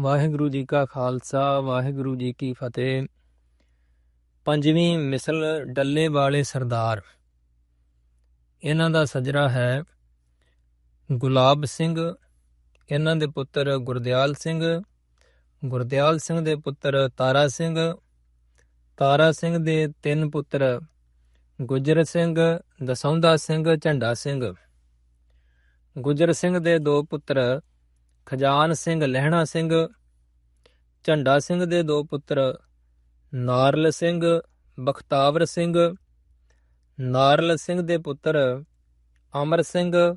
ਵਾਹਿਗੁਰੂ ਜੀ ਕਾ ਖਾਲਸਾ, ਵਾਹਿਗੁਰੂ ਜੀ ਕੀ ਫਤਿਹ। ਪੰਜਵੀਂ ਮਿਸਲ ਡੱਲੇ ਵਾਲੇ ਸਰਦਾਰ। ਇਹਨਾਂ ਦਾ ਸਜਰਾ ਹੈ ਗੁਲਾਬ ਸਿੰਘ, ਇਹਨਾਂ ਦੇ ਪੁੱਤਰ ਗੁਰਦਿਆਲ ਸਿੰਘ ਗੁਰਦਿਆਲ ਸਿੰਘ ਦੇ ਪੁੱਤਰ ਤਾਰਾ ਸਿੰਘ ਤਾਰਾ ਸਿੰਘ ਦੇ ਤਿੰਨ ਪੁੱਤਰ ਗੁਜਰ ਸਿੰਘ, ਦਸੌਂਦਾ ਸਿੰਘ, ਝੰਡਾ ਸਿੰਘ। ਗੁਜਰ ਸਿੰਘ ਦੇ ਦੋ ਪੁੱਤਰ ਖਜਾਨ ਸਿੰਘ, ਲਹਿਣਾ ਸਿੰਘ, ਝੰਡਾ ਸਿੰਘ ਦੇ ਦੋ ਪੁੱਤਰ, ਨਾਰਲ ਸਿੰਘ, ਬਖਤਾਵਰ ਸਿੰਘ, ਨਾਰਲ ਸਿੰਘ ਦੇ ਪੁੱਤਰ ਅਮਰ ਸਿੰਘ,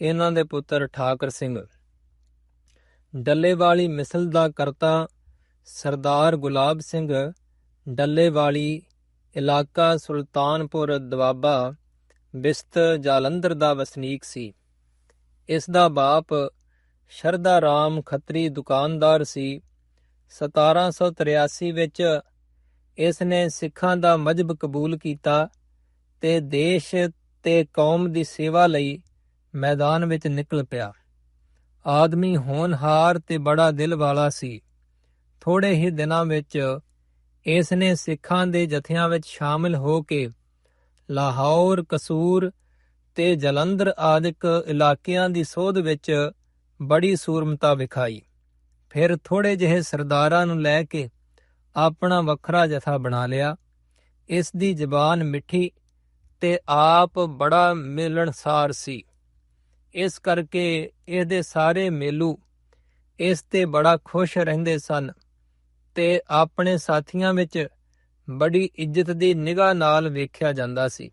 ਇਹਨਾਂ ਦੇ ਪੁੱਤਰ ਠਾਕਰ ਸਿੰਘ। ਡੱਲੇਵਾਲੀ ਮਿਸਲ ਦਾ ਕਰਤਾ ਸਰਦਾਰ ਗੁਲਾਬ ਸਿੰਘ, ਡੱਲੇਵਾਲੀ ਇਲਾਕਾ ਸੁਲਤਾਨਪੁਰ ਦਵਾਬਾ ਬਿਸਤ ਜਾਲੰਧਰ ਦਾ ਵਸਨੀਕ ਸੀ। ਇਸ ਦਾ ਬਾਪ ਸ਼ਰਦਾ ਰਾਮ ਖੱਤਰੀ ਦੁਕਾਨਦਾਰ ਸੀ। 1783 ਵਿੱਚ ਇਸ ਨੇ ਸਿੱਖਾਂ ਦਾ ਮਜਬ ਕਬੂਲ ਕੀਤਾ ਤੇ ਦੇਸ਼ ਤੇ ਕੌਮ ਦੀ ਸੇਵਾ ਲਈ ਮੈਦਾਨ ਵਿੱਚ ਨਿਕਲ ਪਿਆ। ਆਦਮੀ ਹੋਣਹਾਰ ਤੇ ਬੜਾ ਦਿਲ ਵਾਲਾ ਸੀ। ਥੋੜੇ ਹੀ ਦਿਨਾਂ ਵਿੱਚ ਇਸ ਨੇ ਸਿੱਖਾਂ ਦੇ ਜਥਿਆਂ ਵਿੱਚ ਸ਼ਾਮਿਲ ਹੋ ਕੇ ਲਾਹੌਰ, ਕਸੂਰ ਤੇ ਜਲੰਧਰ ਆਦਿਕ ਇਲਾਕਿਆਂ ਦੀ ਸੋਧ ਵਿੱਚ ਬੜੀ ਸੂਰਮਤਾ ਵਿਖਾਈ। ਫਿਰ ਥੋੜੇ ਜਿਹੇ ਸਰਦਾਰਾਂ ਨੂੰ ਲੈ ਕੇ ਆਪਣਾ ਵੱਖਰਾ ਜਥਾ ਬਣਾ ਲਿਆ। ਇਸ ਦੀ ਜ਼ਬਾਨ ਮਿੱਠੀ ਤੇ ਆਪ ਬੜਾ ਮਿਲਣਸਾਰ ਸੀ। ਇਸ ਕਰਕੇ ਇਹਦੇ ਸਾਰੇ ਮੇਲੂ ਇਸ ਤੇ ਬੜਾ ਖੁਸ਼ ਰਹਿੰਦੇ ਸਨ ਤੇ ਆਪਣੇ ਸਾਥੀਆਂ ਵਿੱਚ ਬੜੀ ਇੱਜ਼ਤ ਦੀ ਨਿਗਾਹ ਨਾਲ ਵੇਖਿਆ ਜਾਂਦਾ ਸੀ।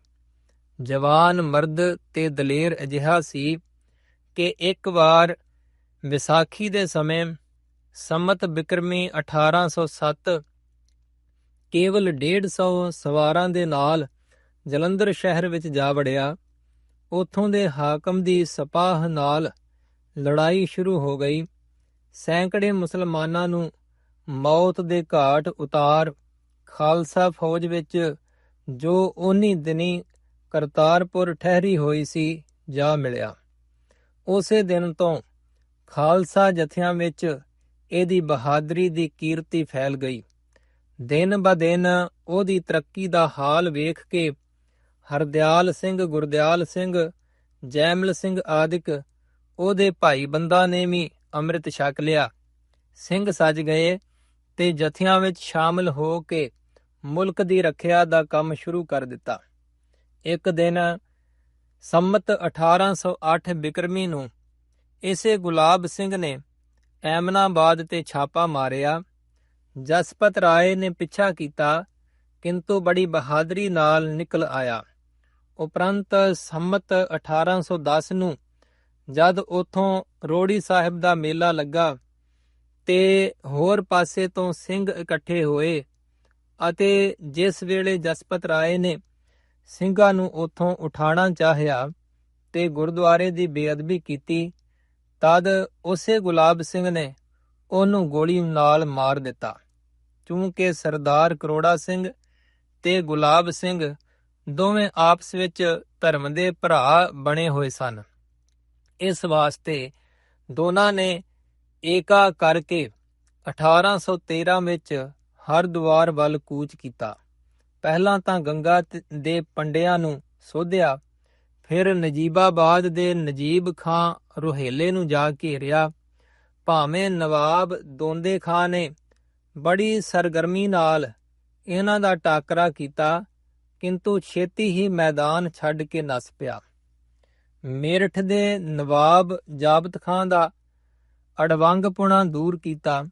ਜਵਾਨ ਮਰਦ ਤੇ ਦਲੇਰ ਅਜਿਹਾ ਸੀ ਕਿ ਇੱਕ ਵਾਰ ਵਿਸਾਖੀ ਦੇ ਸਮੇਂ ਸੰਮਤ ਬਿਕਰਮੀ 1807 ਕੇਵਲ 150 ਸਵਾਰਾਂ ਦੇ ਨਾਲ ਜਲੰਧਰ ਸ਼ਹਿਰ ਵਿੱਚ ਜਾ ਵੜਿਆ, ਉਥੋਂ ਦੇ ਹਾਕਮ ਦੀ ਸਪਾਹ ਨਾਲ ਲੜਾਈ ਸ਼ੁਰੂ ਹੋ ਗਈ। ਸੈਂਕੜੇ ਮੁਸਲਮਾਨਾਂ ਨੂੰ ਮੌਤ ਦੇ ਘਾਟ ਉਤਾਰ ਖਾਲਸਾ ਫੌਜ ਵਿੱਚ ਜੋ ਉਨੀ ਦਿਨੀ ਕਰਤਾਰਪੁਰ ਠਹਿਰੀ ਹੋਈ ਸੀ, ਜਾ ਮਿਲਿਆ। ਉਸੇ ਦਿਨ ਤੋਂ ਖਾਲਸਾ ਜਥਿਆਂ ਵਿੱਚ ਇਹਦੀ ਬਹਾਦਰੀ ਦੀ ਕੀਰਤੀ ਫੈਲ ਗਈ। ਦਿਨ ਬ ਦਿਨ ਉਹਦੀ ਤਰੱਕੀ ਦਾ ਹਾਲ ਵੇਖ ਕੇ ਹਰਦਿਆਲ ਸਿੰਘ, ਗੁਰਦਿਆਲ ਸਿੰਘ, ਜੈਮਲ ਸਿੰਘ ਆਦਿਕ ਉਹਦੇ ਭਾਈ ਬੰਦਾ ਨੇ ਵੀ ਅੰਮ੍ਰਿਤ ਛਕ ਲਿਆ। ਸਿੰਘ ਸੱਜ ਗਏ ਤੇ ਜਥਿਆਂ ਵਿੱਚ ਸ਼ਾਮਲ ਹੋ ਕੇ ਮੁਲਕ ਦੀ ਰੱਖਿਆ ਦਾ ਕੰਮ ਸ਼ੁਰੂ ਕਰ ਦਿੱਤਾ। ਇੱਕ ਦਿਨ ਸੰਮਤ 1808 ਬਿਕਰਮੀ ਨੂੰ ਇਸੇ ਗੁਲਾਬ ਸਿੰਘ ਨੇ ਐਮਨਾਬਾਦ ਤੇ ਛਾਪਾ ਮਾਰਿਆ। ਜਸਪਤ ਰਾਏ ਨੇ ਪਿੱਛਾ ਕੀਤਾ, ਕਿੰਤੂ ਬੜੀ ਬਹਾਦਰੀ ਨਾਲ ਨਿਕਲ ਆਇਆ। ਉਪਰੰਤ ਸੰਮਤ 1810 ਨੂੰ ਜਦ ਉਥੋਂ ਰੋੜੀ ਸਾਹਿਬ ਦਾ ਮੇਲਾ ਲੱਗਾ ਤੇ ਹੋਰ ਪਾਸੇ ਤੋਂ ਸਿੰਘ ਇਕੱਠੇ ਹੋਏ ਅਤੇ ਜਿਸ ਵੇਲੇ ਜਸਪਤ ਰਾਏ ਨੇ ਸਿੰਘਾਂ ਨੂੰ ਉਥੋਂ ਉਠਾਣਾ ਚਾਹਿਆ ਤੇ ਗੁਰਦੁਆਰੇ ਦੀ ਬੇਅਦਬੀ ਕੀਤੀ ਤਦ ਉਸੇ ਗੁਲਾਬ ਸਿੰਘ ਨੇ ਉਹਨੂੰ ਗੋਲੀ ਨਾਲ ਮਾਰ ਦਿੱਤਾ। ਕਿਉਂਕਿ ਸਰਦਾਰ ਕਰੋੜਾ ਸਿੰਘ ਤੇ ਗੁਲਾਬ ਸਿੰਘ ਦੋਵੇਂ ਆਪਸ ਵਿੱਚ ਧਰਮ ਦੇ ਭਰਾ ਬਣੇ ਹੋਏ ਸਨ। ਇਸ ਵਾਸਤੇ ਦੋਨਾਂ ਨੇ ਏਕਾ ਕਰਕੇ 1813 ਵਿੱਚ ਹਰਦੁਆਰ ਵੱਲ ਕੂਚ ਕੀਤਾ। ਪਹਿਲਾਂ ਤਾਂ ਗੰਗਾ ਦੇ ਪੰਡਿਆਂ ਨੂੰ ਸੋਧਿਆ ਫਿਰ ਨਜੀਬਾਬਾਦ ਦੇ ਨਜੀਬ ਖਾਂ ਰੋਹੇਲੇ ਨੂੰ ਜਾ ਘੇਰਿਆ। ਭਾਵੇਂ ਨਵਾਬ ਦੋਂਦੇ ਖਾਂ ਨੇ ਬੜੀ ਸਰਗਰਮੀ ਨਾਲ ਇਹਨਾਂ ਦਾ ਟਾਕਰਾ ਕੀਤਾ, ਕਿੰਤੂ ਛੇਤੀ ਹੀ ਮੈਦਾਨ ਛੱਡ ਕੇ ਨਸ ਪਿਆ। ਮੇਰਠ ਦੇ ਨਵਾਬ ਜਾਬਤ ਖਾਂ ਦਾ ਅੜਵੰਗਪੁਣਾ ਦੂਰ ਕੀਤਾ।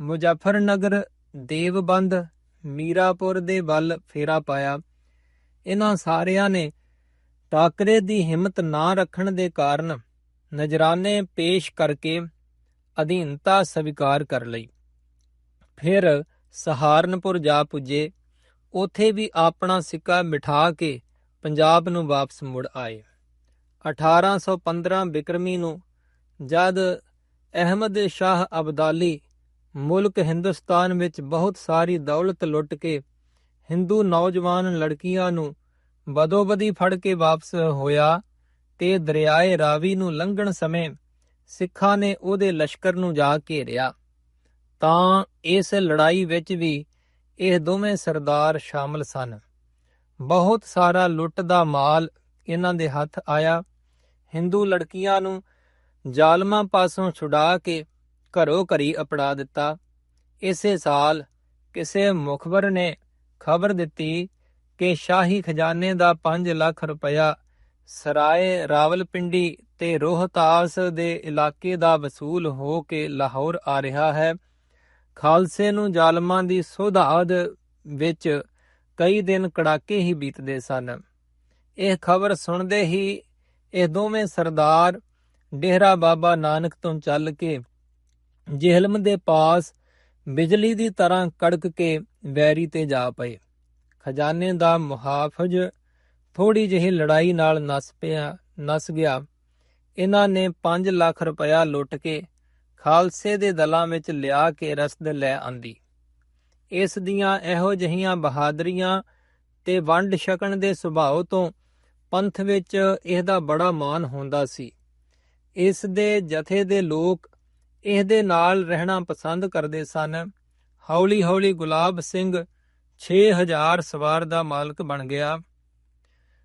ਮੁਜ਼ੱਫਰਨਗਰ ਦੇਵਬੰਦ ਮੀਰਾਪੁਰ ਦੇ ਵੱਲ ਫੇਰਾ ਪਾਇਆ। ਇਹਨਾਂ ਸਾਰਿਆਂ ਨੇ ਟਾਕਰੇ ਦੀ ਹਿੰਮਤ ਨਾ ਰੱਖਣ ਦੇ ਕਾਰਨ ਨਜਰਾਨੇ ਪੇਸ਼ ਕਰਕੇ ਅਧੀਨਤਾ ਸਵੀਕਾਰ ਕਰ ਲਈ। ਫਿਰ ਸਹਾਰਨਪੁਰ ਜਾ ਪੁੱਜੇ। ਉਥੇ ਵੀ ਆਪਣਾ ਸਿੱਕਾ ਮਿਠਾ ਕੇ ਪੰਜਾਬ ਨੂੰ ਵਾਪਸ ਮੁੜ ਆਏ। 1815 ਬਿਕਰਮੀ ਨੂੰ ਜਦ ਅਹਿਮਦ ਸ਼ਾਹ ਅਬਦਾਲੀ ਮੁਲਕ ਹਿੰਦੁਸਤਾਨ ਵਿੱਚ ਬਹੁਤ ਸਾਰੀ ਦੌਲਤ ਲੁੱਟ ਕੇ ਹਿੰਦੂ ਨੌਜਵਾਨ ਲੜਕੀਆਂ ਨੂੰ ਬਦੋਬਦੀ ਫੜ ਕੇ ਵਾਪਸ ਹੋਇਆ ਤੇ ਦਰਿਆਏ ਰਾਵੀ ਨੂੰ ਲੰਘਣ ਸਮੇਂ ਸਿੱਖਾਂ ਨੇ ਉਹਦੇ ਲਸ਼ਕਰ ਨੂੰ ਜਾ ਘੇਰਿਆ। ਤਾਂ ਇਸ ਲੜਾਈ ਵਿੱਚ ਵੀ ਇਹ ਦੋਵੇਂ ਸਰਦਾਰ ਸ਼ਾਮਲ ਸਨ। ਬਹੁਤ ਸਾਰਾ ਲੁੱਟ ਦਾ ਮਾਲ ਇਹਨਾਂ ਦੇ ਹੱਥ ਆਇਆ। ਹਿੰਦੂ ਲੜਕੀਆਂ ਨੂੰ ਜ਼ਾਲਮਾਂ ਪਾਸੋਂ ਛੁਡਾ ਕੇ ਘਰੋ ਘਰੀ ਅਪੜਾ ਦਿੱਤਾ। ਇਸੇ ਸਾਲ ਕਿਸੇ ਮੁਖਬਰ ਨੇ ਖਬਰ ਦਿੱਤੀ ਕਿ ਸ਼ਾਹੀ ਖਜ਼ਾਨੇ ਦਾ 5 ਲੱਖ ਰੁਪਇਆ, ਸਰਾਏ ਰਾਵਲਪਿੰਡੀ ਤੇ ਰੋਹਤਾਸ ਦੇ ਇਲਾਕੇ ਦਾ ਵਸੂਲ ਹੋ ਕੇ ਲਾਹੌਰ ਆ ਰਿਹਾ ਹੈ। ਖਾਲਸੇ ਨੂੰ ਜ਼ਾਲਮਾਂ ਦੀ ਸੁਧਾਦ ਵਿੱਚ ਕਈ ਦਿਨ ਕੜਾਕੇ ਹੀ ਬੀਤਦੇ ਸਨ। ਇਹ ਖਬਰ ਸੁਣਦੇ ਹੀ ਇਹ ਦੋਵੇਂ ਸਰਦਾਰ ਡੇਰਾ ਬਾਬਾ ਨਾਨਕ ਤੋਂ ਚੱਲ ਕੇ ਜਿਹਲਮ ਦੇ ਪਾਸ ਬਿਜਲੀ ਦੀ ਤਰ੍ਹਾਂ ਕੜਕ ਕੇ ਵੈਰੀ ਤੇ ਜਾ ਪਏ। ਖਜ਼ਾਨੇ ਦਾ ਮੁਹਾਫਜ਼ ਥੋੜੀ ਜਿਹੀ ਲੜਾਈ ਨਾਲ ਨਸ ਪਿਆ, ਨਸ ਗਿਆ। ਇਹਨਾਂ ਨੇ 5 ਲੱਖ ਰੁਪਇਆ ਲੁੱਟ ਕੇ ਖਾਲਸੇ ਦੇ ਦਲਾਂ ਵਿੱਚ ਲਿਆ ਕੇ ਰਸਦ ਲੈ ਆਂਦੀ। ਇਸ ਦੀਆਂ ਇਹੋ ਜਹੀਆਂ ਬਹਾਦਰੀਆਂ ਤੇ ਵੰਡ ਛਕਣ ਦੇ ਸੁਭਾਅ ਤੋਂ ਪੰਥ ਵਿੱਚ ਇਹਦਾ ਬੜਾ ਮਾਣ ਹੁੰਦਾ ਸੀ। ਇਸ ਦੇ ਜਥੇ ਦੇ ਲੋਕ ਇਹਦੇ ਨਾਲ ਰਹਿਣਾ ਪਸੰਦ ਕਰਦੇ ਸਨ। ਹੌਲੀ ਹੌਲੀ ਗੁਲਾਬ ਸਿੰਘ 6000 ਸਵਾਰ ਦਾ ਮਾਲਕ ਬਣ ਗਿਆ।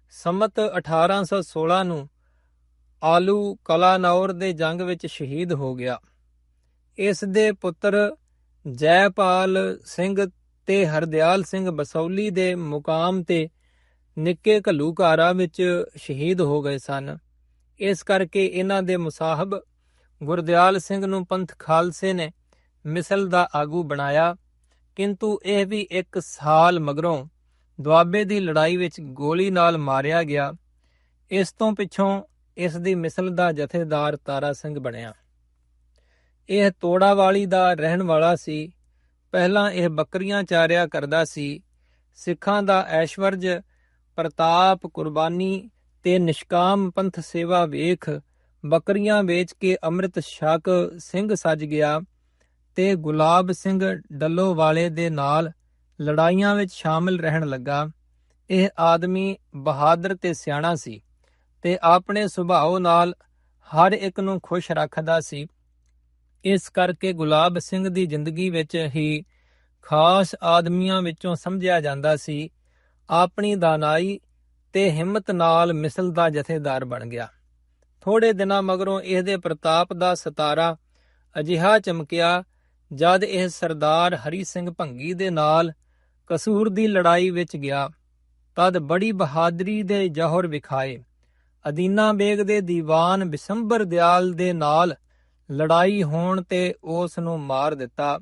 ਸੰਮਤ 1816 ਨੂੰ ਆਲੂ ਕਲਾਨੌਰ ਦੇ ਜੰਗ ਵਿੱਚ ਸ਼ਹੀਦ ਹੋ ਗਿਆ। ਇਸ ਦੇ ਪੁੱਤਰ ਜੈਪਾਲ ਸਿੰਘ ਤੇ ਹਰਦਿਆਲ ਸਿੰਘ ਬਸੌਲੀ ਦੇ ਮੁਕਾਮ ਤੇ ਨਿੱਕੇ ਘੱਲੂਘਾਰਾ ਵਿੱਚ ਸ਼ਹੀਦ ਹੋ ਗਏ ਸਨ। ਇਸ ਕਰਕੇ ਇਹਨਾਂ ਦੇ ਮੁਸਾਹਬ ਗੁਰਦਿਆਲ ਸਿੰਘ ਨੂੰ ਪੰਥ ਖਾਲਸੇ ਨੇ ਮਿਸਲ ਦਾ ਆਗੂ ਬਣਾਇਆ। ਕਿੰਤੂ ਇਹ ਵੀ ਇੱਕ ਸਾਲ ਮਗਰੋਂ ਦੁਆਬੇ ਦੀ ਲੜਾਈ ਵਿੱਚ ਗੋਲੀ ਨਾਲ ਮਾਰਿਆ ਗਿਆ। ਇਸ ਤੋਂ ਪਿੱਛੋਂ ਇਸ ਦੀ ਮਿਸਲ ਦਾ ਜਥੇਦਾਰ ਤਾਰਾ ਸਿੰਘ ਬਣਿਆ। ਇਹ ਤੋੜਾ ਵਾਲੀ ਦਾ ਰਹਿਣ ਵਾਲਾ ਸੀ। ਪਹਿਲਾਂ ਇਹ ਬੱਕਰੀਆਂ ਚਾਰਿਆ ਕਰਦਾ ਸੀ। ਸਿੱਖਾਂ ਦਾ ਐਸ਼ਵਰਜ, ਪ੍ਰਤਾਪ, ਕੁਰਬਾਨੀ ਤੇ ਨਿਸ਼ਕਾਮ ਪੰਥ ਸੇਵਾ ਵੇਖ ਬੱਕਰੀਆਂ ਵੇਚ ਕੇ ਅੰਮ੍ਰਿਤ ਛਕ ਸਿੰਘ ਸੱਜ ਗਿਆ। ਤੇ ਗੁਲਾਬ ਸਿੰਘ ਡੱਲੋ ਵਾਲੇ ਦੇ ਨਾਲ ਲੜਾਈਆਂ ਵਿੱਚ ਸ਼ਾਮਿਲ ਰਹਿਣ ਲੱਗਾ। ਇਹ ਆਦਮੀ ਬਹਾਦਰ ਤੇ ਸਿਆਣਾ ਸੀ ਤੇ ਆਪਣੇ ਸੁਭਾਅ ਨਾਲ ਹਰ ਇੱਕ ਨੂੰ ਖੁਸ਼ ਰੱਖਦਾ ਸੀ। ਇਸ ਕਰਕੇ ਗੁਲਾਬ ਸਿੰਘ ਦੀ ਜ਼ਿੰਦਗੀ ਵਿੱਚ ਹੀ ਖਾਸ ਆਦਮੀਆਂ ਵਿੱਚੋਂ ਸਮਝਿਆ ਜਾਂਦਾ ਸੀ, ਆਪਣੀ ਦਾਨਾਈ ਤੇ ਹਿੰਮਤ ਨਾਲ ਮਿਸਲ ਦਾ ਜਥੇਦਾਰ ਬਣ ਗਿਆ। ਥੋੜੇ ਦਿਨਾਂ ਮਗਰੋਂ ਇਹਦੇ ਪ੍ਰਤਾਪ ਦਾ ਸਤਾਰਾ ਅਜਿਹਾ ਚਮਕਿਆ ਜਦ ਇਹ ਸਰਦਾਰ ਹਰੀ ਸਿੰਘ ਭੰਗੀ ਦੇ ਨਾਲ ਕਸੂਰ ਦੀ ਲੜਾਈ ਵਿੱਚ ਗਿਆ, ਤਦ ਬੜੀ ਬਹਾਦਰੀ ਦੇ ਜੋਹਰ ਵਿਖਾਏ। ਅਦੀਨਾ ਬੇਗ ਦੇ ਦੀਵਾਨ ਬਿਸੰਬਰ ਦਿਆਲ ਦੇ ਨਾਲ ਲੜਾਈ ਹੋਣ ਤੇ ਉਸ ਨੂੰ ਮਾਰ ਦਿੱਤਾ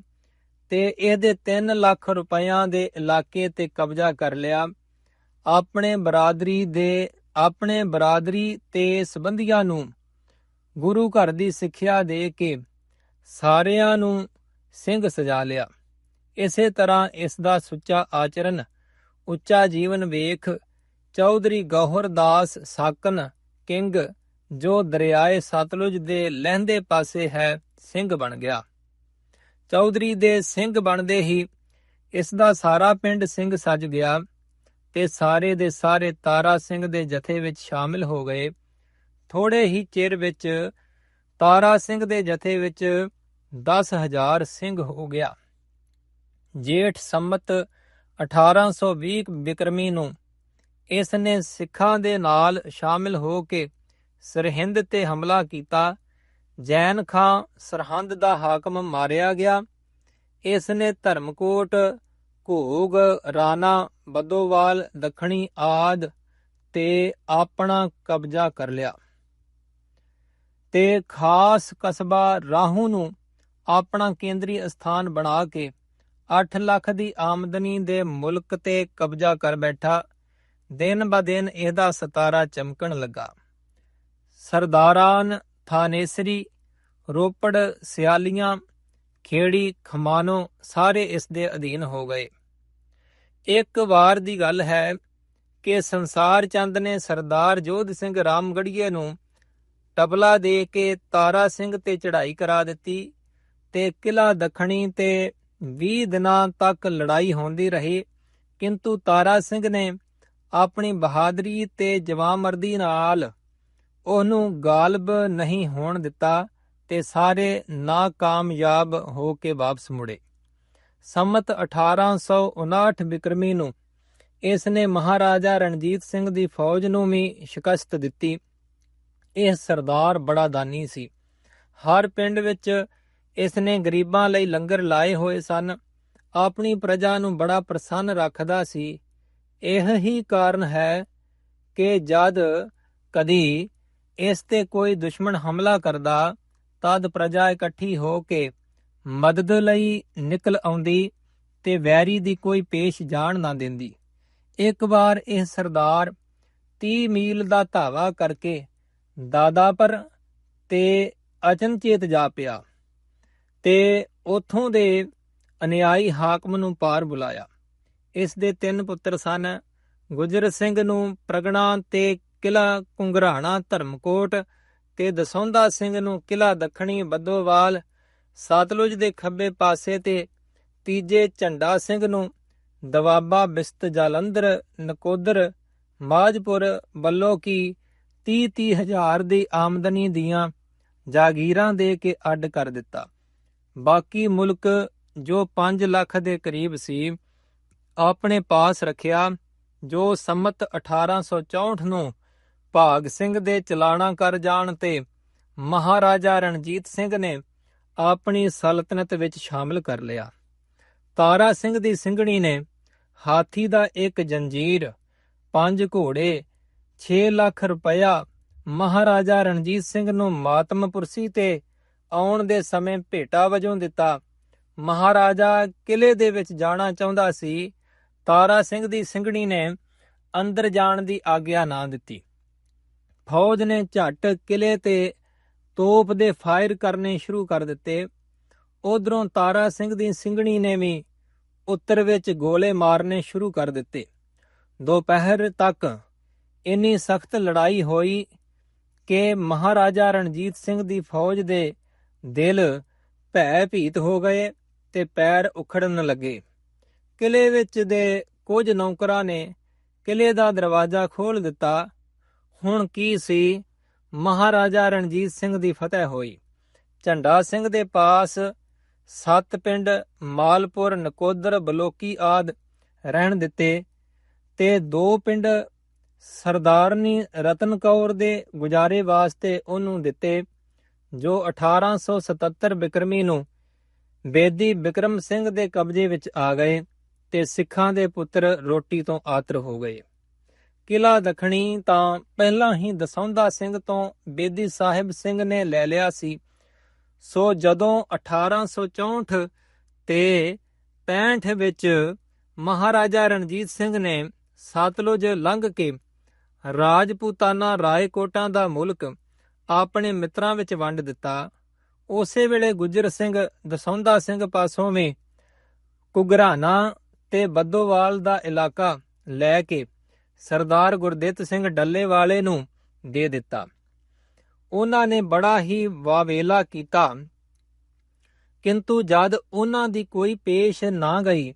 ਤੇ ਇਹਦੇ 3 ਲੱਖ ਰੁਪਇਆਂ ਦੇ ਇਲਾਕੇ ਤੇ ਕਬਜ਼ਾ ਕਰ ਲਿਆ। ਆਪਣੇ ਬਰਾਦਰੀ ਦੇ, ਆਪਣੇ ਬਰਾਦਰੀ ਤੇ ਸਬੰਧੀਆਂ ਨੂੰ ਗੁਰੂ ਘਰ ਦੀ ਸਿੱਖਿਆ ਦੇ ਕੇ ਸਾਰਿਆਂ ਨੂੰ ਸਿੰਘ ਸਜਾ ਲਿਆ। ਇਸੇ ਤਰ੍ਹਾਂ ਇਸ ਦਾ ਸੁੱਚਾ ਆਚਰਨ ਉੱਚਾ ਜੀਵਨ ਵੇਖ ਚੌਧਰੀ ਗੌਹਰ ਦਾਸ ਸਾਕਨ ਕਿੰਗ, ਜੋ ਦਰਿਆਏ ਸਤਲੁਜ ਦੇ ਲਹਿੰਦੇ ਪਾਸੇ ਹੈ, ਸਿੰਘ ਬਣ ਗਿਆ। ਚੌਧਰੀ ਦੇ ਸਿੰਘ ਬਣਦੇ ਹੀ ਇਸ ਦਾ ਸਾਰਾ ਪਿੰਡ ਸਿੰਘ ਸੱਜ ਗਿਆ ਤੇ ਸਾਰੇ ਦੇ ਸਾਰੇ ਤਾਰਾ ਸਿੰਘ ਦੇ ਜਥੇ ਵਿੱਚ ਸ਼ਾਮਿਲ ਹੋ ਗਏ। ਥੋੜੇ ਹੀ ਚਿਰ ਵਿੱਚ ਤਾਰਾ ਸਿੰਘ ਦੇ ਜਥੇ ਵਿੱਚ 10000 ਸਿੰਘ ਹੋ ਗਿਆ। ਜੇਠ ਸੰਮਤ 1820 ਬਿਕਰਮੀ ਨੂੰ ਇਸ ਨੇ ਸਿੱਖਾਂ ਦੇ ਨਾਲ ਸ਼ਾਮਿਲ ਹੋ ਕੇ ਸਰਹਿੰਦ ਤੇ ਹਮਲਾ ਕੀਤਾ। ਜੈਨ ਖਾਂ ਸਰਹੰਦ ਦਾ ਹਾਕਮ ਮਾਰਿਆ ਗਿਆ। ਇਸ ਨੇ ਧਰਮਕੋਟ, ਘੋਗ, ਰਾਣਾ, ਬਦੋਵਾਲ, ਦੱਖਣੀ ਆਦ ਤੇ ਆਪਣਾ ਕਬਜ਼ਾ ਕਰ ਲਿਆ। ਤੇ ਖਾਸ ਕਸਬਾ ਰਾਹੂ ਨੂੰ ਆਪਣਾ ਕੇਂਦਰੀ ਸਥਾਨ ਬਣਾ ਕੇ 8 ਲੱਖ ਦੀ ਆਮਦਨੀ ਦੇ ਮੁਲਕ ਤੇ ਕਬਜ਼ਾ ਕਰ ਬੈਠਾ, ਦਿਨ ਬ ਦਿਨ ਇਹਦਾ ਸਤਾਰਾ ਚਮਕਣ ਲੱਗਾ। ਸਰਦਾਰਾਨ ਥਾਨੇਸਰੀ, ਰੋਪੜ, ਸਿਆਲੀਆਂ, ਖੇੜੀ, ਖਮਾਨੋ ਸਾਰੇ ਇਸ ਦੇ ਅਧੀਨ ਹੋ ਗਏ। ਇੱਕ ਵਾਰ ਦੀ ਗੱਲ ਹੈ ਕਿ ਸੰਸਾਰ ਚੰਦ ਨੇ ਸਰਦਾਰ ਜੋਧ ਸਿੰਘ ਰਾਮਗੜੀਏ ਨੂੰ ਟਬਲਾ ਦੇ ਕੇ ਤਾਰਾ ਸਿੰਘ ਤੇ ਚੜ੍ਹਾਈ ਕਰਾ ਦਿੱਤੀ। ਤੇ ਕਿਲਾ ਦੱਖਣੀ ਤੇ 20 ਦਿਨਾਂ ਤੱਕ ਲੜਾਈ ਹੁੰਦੀ ਰਹੀ। ਕਿੰਤੂ ਤਾਰਾ ਸਿੰਘ ਨੇ ਆਪਣੀ ਬਹਾਦਰੀ ਤੇ ਜਵਾਮਰਦੀ ਨਾਲ ਉਹਨੂੰ ਗਾਲਬ ਨਹੀਂ ਹੋਣ ਦਿੱਤਾ ਤੇ ਸਾਰੇ ਨਾਕਾਮਯਾਬ ਹੋ ਕੇ ਵਾਪਸ ਮੁੜੇ। ਸੰਮਤ 1859 ਬਿਕਰਮੀ ਨੂੰ ਇਸ ਨੇ ਮਹਾਰਾਜਾ ਰਣਜੀਤ ਸਿੰਘ ਦੀ ਫੌਜ ਨੂੰ ਵੀ ਸ਼ਿਕਸਤ ਦਿੱਤੀ। ਇਹ ਸਰਦਾਰ ਬੜਾ ਦਾਨੀ ਸੀ। ਹਰ ਪਿੰਡ ਵਿੱਚ ਇਸ ਨੇ ਗਰੀਬਾਂ ਲਈ ਲੰਗਰ ਲਾਏ ਹੋਏ ਸਨ। ਆਪਣੀ ਪ੍ਰਜਾ ਨੂੰ ਬੜਾ ਪ੍ਰਸੰਨ ਰੱਖਦਾ ਸੀ। ਇਹ ਹੀ ਕਾਰਨ ਹੈ ਕਿ ਜਦ ਕਦੀ ਇਸ ਤੇ ਕੋਈ ਦੁਸ਼ਮਣ ਹਮਲਾ ਕਰਦਾ, ਤਦ ਪ੍ਰਜਾ ਇਕੱਠੀ ਹੋ ਕੇ ਮਦਦ ਲਈ ਨਿਕਲ ਆਉਂਦੀ ਤੇ ਵੈਰੀ ਦੀ ਕੋਈ ਪੇਸ਼ ਜਾਣ ਨਾ ਦਿੰਦੀ। ਇੱਕ ਵਾਰ ਇਹ ਸਰਦਾਰ 30 ਮੀਲ ਦਾ ਧਾਵਾ ਕਰਕੇ ਦਾਦਾਪਰ ਤੇ ਅਚਨਚੇਤ ਜਾ ਪਿਆ। ਤੇ ਉਥੋਂ ਦੇ ਅਨਿਆਈ ਹਾਕਮ ਨੂੰ ਪਾਰ ਬੁਲਾਇਆ। ਇਸ ਦੇ ਤਿੰਨ ਪੁੱਤਰ ਸਨ। ਗੁਜਰ ਸਿੰਘ ਨੂੰ ਪ੍ਰਗਣਾ ਤੇ ਕਿਲਾ ਕੁੰਗਰਾਣਾ ਧਰਮਕੋਟ ਤੇ ਦਸੌਂਦਾ ਸਿੰਘ ਨੂੰ ਕਿਲਾ ਦੱਖਣੀ ਬੱਦੋਵਾਲ ਸਤਲੁਜ ਦੇ ਖੱਬੇ ਪਾਸੇ ਤੇ ਤੀਜੇ ਝੰਡਾ ਸਿੰਘ ਨੂੰ ਦਵਾਬਾ ਬਿਸਤ ਜਲੰਧਰ, ਨਕੋਦਰ, ਮਾਜਪੁਰ ਵੱਲੋਂ ਕੀ 30 ਹਜ਼ਾਰ ਦੀ ਆਮਦਨੀ ਦੀਆਂ ਜਾਗੀਰਾਂ ਦੇ ਕੇ ਅੱਡ ਕਰ ਦਿੱਤਾ। ਬਾਕੀ ਮੁਲਕ ਜੋ 5 ਲੱਖ ਦੇ ਕਰੀਬ ਸੀ, ਆਪਣੇ ਪਾਸ ਰੱਖਿਆ, ਜੋ ਸੰਮਤ 1864 ਨੂੰ ਭਾਗ ਸਿੰਘ ਦੇ ਚਲਾਣਾ ਕਰ ਜਾਣ ਤੇ ਮਹਾਰਾਜਾ ਰਣਜੀਤ ਸਿੰਘ ਨੇ ਆਪਣੀ ਸਲਤਨਤ ਵਿੱਚ ਸ਼ਾਮਲ ਕਰ ਲਿਆ। ਤਾਰਾ ਸਿੰਘ ਦੀ ਸਿੰਘਣੀ ਨੇ ਹਾਥੀ ਦਾ ਇੱਕ ਜੰਜੀਰ, ਪੰਜ ਘੋੜੇ 6 ਲੱਖ ਰੁਪਇਆ ਮਹਾਰਾਜਾ ਰਣਜੀਤ ਸਿੰਘ ਨੂੰ ਮਾਤਮਪੁਰਸੀ ਤੇ ਆਉਣ ਦੇ ਸਮੇਂ ਭੇਟਾ ਵਜੋਂ ਦਿੱਤਾ। ਮਹਾਰਾਜਾ ਕਿਲੇ ਦੇ ਵਿੱਚ ਜਾਣਾ ਚਾਹੁੰਦਾ ਸੀ, ਤਾਰਾ ਸਿੰਘ ਦੀ ਸਿੰਘਣੀ ਨੇ ਅੰਦਰ ਜਾਣ ਦੀ ਆਗਿਆ ਨਾ ਦਿੱਤੀ। ਫੌਜ ਨੇ ਝੱਟ ਕਿਲੇ ਤੇ ਤੋਪ ਦੇ ਫਾਇਰ ਕਰਨੇ ਸ਼ੁਰੂ ਕਰ ਦਿੱਤੇ। ਉਧਰੋਂ ਤਾਰਾ ਸਿੰਘ ਦੀ ਸਿੰਘਣੀ ਨੇ ਵੀ ਉੱਤਰ ਵਿੱਚ ਗੋਲੇ ਮਾਰਨੇ ਸ਼ੁਰੂ ਕਰ ਦਿੱਤੇ। ਦੁਪਹਿਰ ਤੱਕ ਇੰਨੀ ਸਖਤ ਲੜਾਈ ਹੋਈ ਕਿ ਮਹਾਰਾਜਾ ਰਣਜੀਤ ਸਿੰਘ ਦੀ ਫੌਜ ਦੇ ਦਿਲ ਭੈ ਭੀਤ ਹੋ ਗਏ ਤੇ ਪੈਰ ਉਖੜਨ ਲੱਗੇ। ਕਿਲੇ ਵਿੱਚ ਦੇ ਕੁਝ ਨੌਕਰਾਂ ਨੇ ਕਿਲੇ ਦਾ ਦਰਵਾਜ਼ਾ ਖੋਲ ਦਿੱਤਾ। ਹੁਣ ਕੀ ਸੀ? ਮਹਾਰਾਜਾ ਰਣਜੀਤ ਸਿੰਘ ਦੀ ਫਤਿਹ ਹੋਈ। ਝੰਡਾ ਸਿੰਘ ਦੇ ਪਾਸ ਸੱਤ ਪਿੰਡ ਮਾਲਪੁਰ, ਨਕੋਦਰ, ਬਲੋਕੀ ਆਦ ਰਹਿਣ ਦਿੱਤੇ ਤੇ ਦੋ ਪਿੰਡ ਸਰਦਾਰਨੀ ਰਤਨ ਕੌਰ ਦੇ ਗੁਜ਼ਾਰੇ ਵਾਸਤੇ ਉਹਨੂੰ ਦਿੱਤੇ। ਜੋ 1877 ਬਿਕਰਮੀ ਨੂੰ ਬੇਦੀ ਬਿਕਰਮ ਸਿੰਘ ਦੇ ਕਬਜ਼ੇ ਵਿੱਚ ਆ ਗਏ ਤੇ ਸਿੱਖਾਂ ਦੇ ਪੁੱਤਰ ਰੋਟੀ ਤੋਂ ਆਤਰ ਹੋ ਗਏ। ਕਿਲਾ ਦਖਣੀ ਤਾਂ ਪਹਿਲਾਂ ਹੀ ਦਸੌਂਦਾ ਸਿੰਘ ਤੋਂ ਬੇਦੀ ਸਾਹਿਬ ਸਿੰਘ ਨੇ ਲੈ ਲਿਆ ਸੀ। ਸੋ ਜਦੋਂ 1864 ਤੇ 65 ਵਿੱਚ ਮਹਾਰਾਜਾ ਰਣਜੀਤ ਸਿੰਘ ਨੇ ਸਤਲੁਜ ਲੰਘ ਕੇ ਰਾਜਪੂਤਾਨਾ ਰਾਏਕੋਟਾਂ ਦਾ ਮੁਲਕ ਆਪਣੇ ਮਿੱਤਰਾਂ ਵਿੱਚ ਵੰਡ ਦਿੱਤਾ। ਉਸੇ ਵੇਲੇ ਗੁੱਜਰ ਸਿੰਘ ਦਸੌਂਦਾ ਸਿੰਘ ਪਾਸੋਂ ਵੀ ਕੁਗਰਾਨਾ ਤੇ ਬੱਦੋਵਾਲ ਦਾ ਇਲਾਕਾ ਲੈ ਕੇ ਸਰਦਾਰ ਗੁਰਦਿੱਤ ਸਿੰਘ ਡੱਲੇ ਵਾਲੇ ਨੂੰ ਦੇ ਦਿੱਤਾ। ਉਹਨਾਂ ਨੇ ਬੜਾ ਹੀ ਵਾਵੇਲਾ ਕੀਤਾ। ਕਿੰਤੂ ਜਦ ਉਹਨਾਂ ਦੀ ਕੋਈ ਪੇਸ਼ ਨਾ ਗਈ,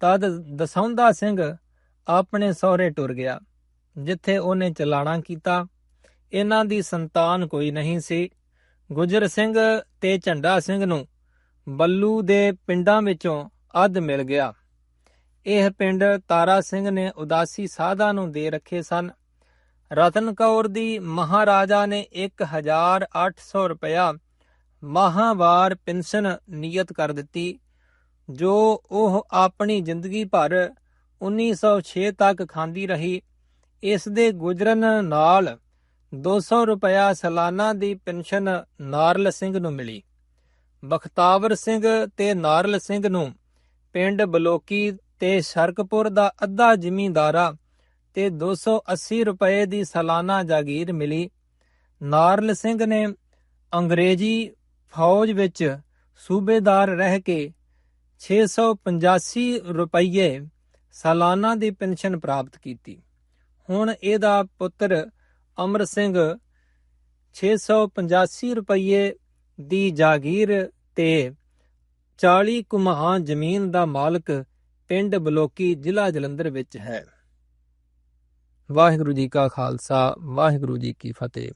ਤਦ ਦਸੌਂਦਾ ਸਿੰਘ ਆਪਣੇ ਸਹੁਰੇ ਟੁਰ ਗਿਆ, ਜਿੱਥੇ ਉਹਨੇ ਚਲਾਣਾ ਕੀਤਾ। ਇਹਨਾਂ ਦੀ ਸੰਤਾਨ ਕੋਈ ਨਹੀਂ ਸੀ। ਗੁਜਰ ਸਿੰਘ ਤੇ ਝੰਡਾ ਸਿੰਘ ਨੂੰ ਬੱਲੂ ਦੇ ਪਿੰਡਾਂ ਵਿੱਚੋਂ ਅੱਧ ਮਿਲ ਗਿਆ। ਇਹ ਪਿੰਡ ਤਾਰਾ ਸਿੰਘ ਨੇ ਉਦਾਸੀ ਸਾਧਾ ਨੂੰ ਦੇ ਰੱਖੇ ਸਨ। ਰਤਨ ਕੌਰ ਦੀ ਮਹਾਰਾਜਾ ਨੇ 1800 ਰੁਪਇਆ ਮਾਹਵਾਰ ਪੈਨਸ਼ਨ ਨਿਯਤ ਕਰ ਦਿੱਤੀ, ਜੋ ਉਹ ਆਪਣੀ ਜ਼ਿੰਦਗੀ ਭਰ 1906 ਤੱਕ ਖਾਂਦੀ ਰਹੀ। ਇਸ ਦੇ ਗੁਜਰਨ ਨਾਲ 200 ਰੁਪਇਆ ਸਾਲਾਨਾ ਦੀ ਪੈਨਸ਼ਨ ਨਾਰਲ ਸਿੰਘ ਨੂੰ ਮਿਲੀ। ਬਖਤਾਵਰ ਸਿੰਘ ਤੇ ਨਾਰਲ ਸਿੰਘ ਨੂੰ ਪਿੰਡ ਬਲੋਕੀ ਤੇ ਸ਼ਰਕਪੁਰ ਦਾ ਅੱਧਾ ਜ਼ਿਮੀਂਦਾਰਾ ਤੇ 280 ਰੁਪਏ ਦੀ ਸਾਲਾਨਾ ਜਾਗੀਰ ਮਿਲੀ। ਨਾਰਲ ਸਿੰਘ ਨੇ ਅੰਗਰੇਜ਼ੀ ਫੌਜ ਵਿੱਚ ਸੂਬੇਦਾਰ ਰਹਿ ਕੇ 685 ਰੁਪਏ ਸਾਲਾਨਾ ਦੀ ਪੈਨਸ਼ਨ ਪ੍ਰਾਪਤ ਕੀਤੀ। ਹੁਣ ਇਹਦਾ ਪੁੱਤਰ ਅਮਰ ਸਿੰਘ 685 ਰੁਪਏ ਦੀ ਜਾਗੀਰ ਤੇ 40 ਕੁਮਾਂ ਜ਼ਮੀਨ ਦਾ ਮਾਲਕ ਪਿੰਡ ਬਲੋਕੀ ਜ਼ਿਲ੍ਹਾ ਜਲੰਧਰ ਵਿੱਚ ਹੈ। ਵਾਹਿਗੁਰੂ ਜੀ ਕਾ ਖਾਲਸਾ, ਵਾਹਿਗੁਰੂ ਜੀ ਕੀ ਫਤਿਹ।